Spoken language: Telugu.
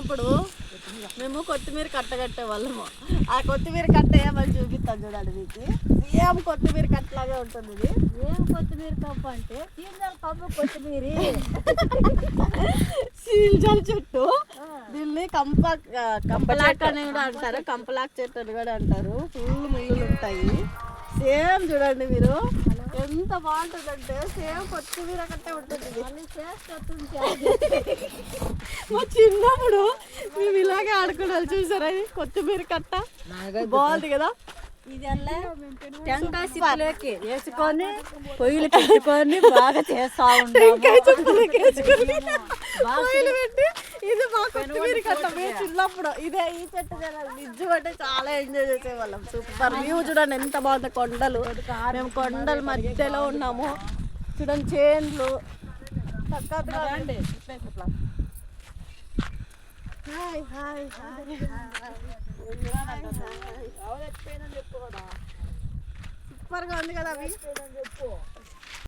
చిన్నప్పుడు మేము కొత్తిమీర కట్ట కట్టే వాళ్ళము. ఆ కొత్తిమీర కట్ట ఏమని చూపిస్తాను చూడండి మీకు. ఏం కొత్తిమీర కట్టలాగే ఉంటుంది ఇది. ఏం కొత్తిమీర కప్పు అంటే? సీజనల్ కప్పు కొత్తిమీర. సీల్జల్ చెట్టు. దీన్ని కంప కంపలాక్ అని కూడా అంటారు. కంపలాక్ చెట్టు అని కూడా అంటారు. ఫుల్ ముళ్ళులు ఉంటాయి. సేమ్ చూడండి మీరు. ఎంత బాగుంటుందంటే సేమ్ కొత్తిమీర కట్టే ఉంటుంది. మళ్ళీ చేస్తుంది మా చిన్నప్పుడు మేము ఇలాగే ఆడుకోవాలి చూసారా ఇది? కొత్తిమీర కట్ట. బాగుంది కదా? వేసుకొని పొయ్యిలు పెట్టుకొని బాగా చేస్తా పొయ్యిలు పెట్టి ఇది మా కొత్తిమీర కట్ట. మేము చిన్నప్పుడు ఇదే ఈ చెట్టు నిజం అంటే చాలా ఎంజాయ్ చేసేవాళ్ళం. సూపర్ వ్యూ చూడండి ఎంత బాగుంది కొండలు. మేము కొండల మధ్యలో ఉన్నాము. చూడండి చేన్లు. చక్కగా హాయ్ హాయ్ హాయ్ సూపర్గా ఉంది కదా అవి?